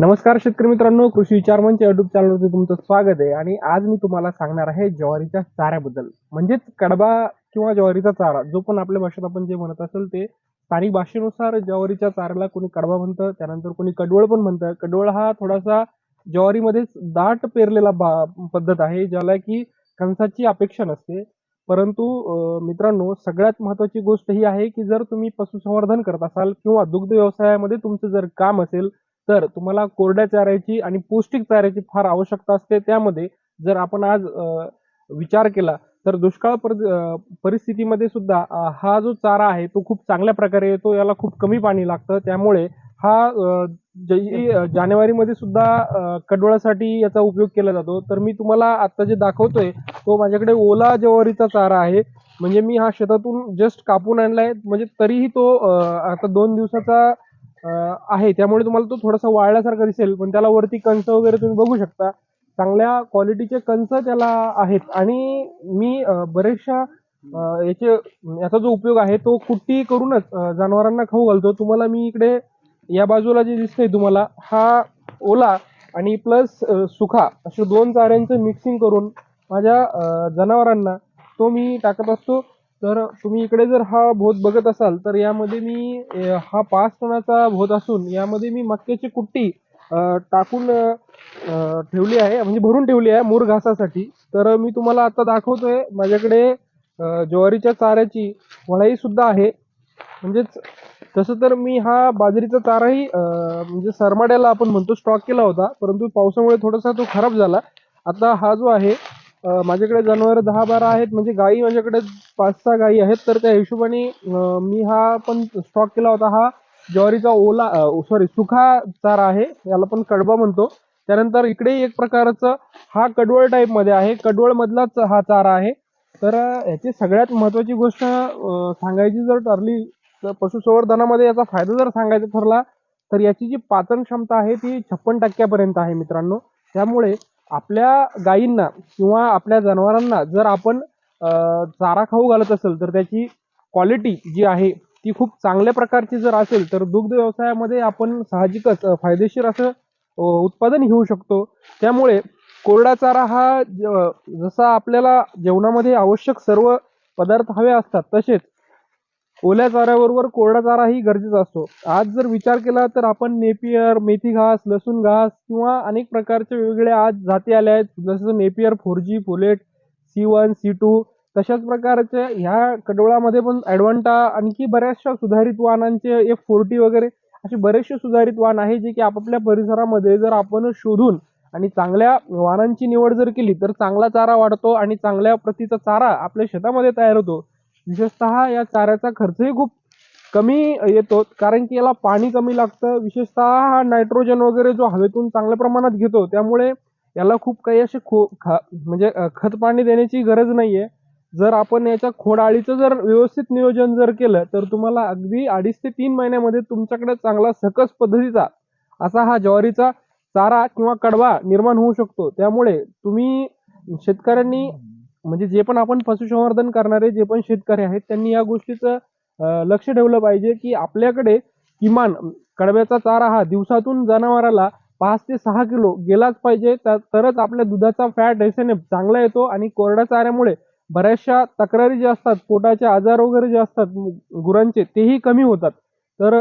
नमस्कार शेतकरी मित्रांनो कृषी विचार मंच युट्यूब चॅनलवरती तुमचं स्वागत आहे. आणि आज मी तुम्हाला सांगणार आहे ज्वारीच्या चाऱ्याबद्दल. म्हणजेच कडबा किंवा ज्वारीचा चारा जो पण आपल्या भाषेत आपण जे म्हणत असेल ते स्थानिक भाषेनुसार ज्वारीच्या चाऱ्याला कोणी कडबा म्हणतं त्यानंतर कोणी कडवळ पण म्हणतं. कडवळ हा थोडासा ज्वारीमध्येच दाट पेरलेला बा पद्धत आहे ज्याला की कणसाची अपेक्षा नसते. परंतु मित्रांनो सगळ्यात महत्वाची गोष्ट ही आहे की जर तुम्ही पशुसंवर्धन करत असाल किंवा दुग्ध व्यवसायामध्ये तुमचं जर काम असेल तर तुम्हाला कोरड्या चाऱ्याची आणि पौष्टिक चाऱ्याची फार आवश्यकता असते. त्यामध्ये जर आपण आज विचार केला तर दुष्काळ पर- परिस्थितीमध्ये सुद्धा हा जो चारा आहे तो खूप चांगल्या प्रकारे येतो याला खूप कमी पाणी लागतं. त्यामुळे हा जानेवारीमध्ये सुद्धा कडवळासाठी याचा उपयोग केला जातो. तर मी तुम्हाला आता जे दाखवतोय तो माझ्याकडे ओला जवारीचा चारा आहे. म्हणजे मी हा शेतातून जस्ट कापून आणलाय. म्हणजे तरीही तो आता दोन दिवसाचा आहे. त्यामुळे तुम्हाला तो थोडासा वाळल्यासारखा दिसेल पण त्याला वरती कंच वगैरे तुम्ही बघू शकता. चांगल्या क्वालिटीचे कंच त्याला आहेत. आणि मी बरेचशा याचे याचा जो उपयोग आहे तो कुट्टी करूनच जनावरांना खाऊ घालतो. तुम्हाला मी इकडे या बाजूला जे दिसतंय तुम्हाला हा ओला आणि प्लस सुखा असे दोन चाऱ्यांचं मिक्सिंग करून माझ्या जनावरांना तो मी टाकत असतो. तर तुम्ही इकडे जर हा भोत बघत असाल तर यामध्ये मी हा पाच टनाचा भोत असून यामध्ये मी मक्याची कुट्टी टाकून ठेवली आहे म्हणजे भरून ठेवली आहे मूर घासासाठी. तर मी तुम्हाला आता दाखवतोय माझ्याकडे ज्वारीच्या चाऱ्याची वळाई सुद्धा आहे. म्हणजेच तसं तर मी हा बाजरीचा चाराही म्हणजे सरमाड्याला आपण म्हणतो स्टॉक केला होता परंतु पावसामुळे थोडासा तो खराब झाला. आता हा जो आहे माझ्याकडे जनावर दहा बारा आहेत. म्हणजे गायी माझ्याकडे पाच सहा गायी आहेत. तर त्या हिशोबाने मी हा पण स्टॉक केला होता. हा ज्वारीचा ओला सॉरी सुखा चारा आहे. याला पण कडबा म्हणतो. त्यानंतर इकडे एक प्रकारचं हा कडवळ टाईपमध्ये आहे. कडवळ मधलाच हा चारा आहे. तर याची सगळ्यात महत्वाची गोष्ट सांगायची जर ठरली तर पशुसंवर्धनामध्ये याचा फायदा जर सांगायचा ठरला तर याची जी पाचन क्षमता आहे ती छप्पन टक्क्यापर्यंत आहे मित्रांनो. त्यामुळे आपल्या गायींना किंवा आपल्या जनावरांना जर आपण चारा खाऊ घालत असेल तर त्याची क्वालिटी जी आहे ती खूप चांगल्या प्रकारची जर असेल तर दुग्ध व्यवसायामध्ये आपण साहजिकच फायदेशीर असं उत्पादन घेऊ शकतो. त्यामुळे कोरडा चारा हा ज- जसा आपल्याला जेवणामध्ये आवश्यक सर्व पदार्थ हवे असतात तसेच ओल्या चाऱ्याबरोबर कोरडा चाराही गरजेचा असतो. आज जर विचार केला तर आपण नेपियर मेथी घास लसूण घास किंवा अनेक प्रकारचे वेगवेगळ्या आज जाती आल्या आहेत. जसं नेपियर फोर जी फोलेट सी वन सी टू तशाच प्रकारचे ह्या कडोळामध्ये पण ॲडव्हान्टा आणखी बऱ्याचशा सुधारित वाहनांचे एफ फोर्टी वगैरे असे बरेचसे सुधारित वाहन आहे जे की आपापल्या परिसरामध्ये जर आपण शोधून आणि चांगल्या वाहनांची निवड जर केली तर चांगला चारा वाढतो आणि चांगल्या प्रतीचा चारा आपल्या शेतामध्ये तयार होतो. विशेषतः या चाऱ्याचा खर्चही खूप कमी येतो कारण की याला पाणी कमी लागतं. विशेषतः हा नायट्रोजन वगैरे जो हवेतून चांगल्या प्रमाणात घेतो त्यामुळे याला खूप काही असे खो खा म्हणजे खत पाणी देण्याची गरज नाही आहे जर आपण याच्या खोडाळीचं जर व्यवस्थित नियोजन जर केलं तर तुम्हाला अगदी अडीच ते तीन महिन्यामध्ये तुमच्याकडे चांगला सकस पद्धतीचा असा हा ज्वारीचा चारा किंवा कडवा निर्माण होऊ शकतो. त्यामुळे तुम्ही शेतकऱ्यांनी म्हणजे जे पण आपण पशुसंवर्धन करणारे जे पण शेतकरी आहेत त्यांनी या गोष्टीचं लक्ष ठेवलं पाहिजे की आपल्याकडे किमान कडव्याचा चारा हा दिवसातून जनावराला पाच ते सहा किलो गेलाच पाहिजे. तरच आपल्या दुधाचा फॅट एस एन एफ चांगला येतो आणि कोरड्या चाऱ्यामुळे बऱ्याचशा तक्रारी ज्या असतात पोटाचे आजार वगैरे जे असतात गुरांचे तेही कमी होतात. तर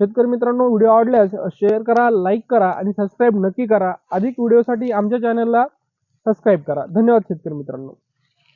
शेतकरी मित्रांनो व्हिडिओ आवडल्यास शेअर करा लाईक करा आणि सबस्क्राईब नक्की करा. अधिक व्हिडिओसाठी आमच्या चॅनलला सबस्क्राईब करा. धन्यवाद शेतकरी मित्रांनो.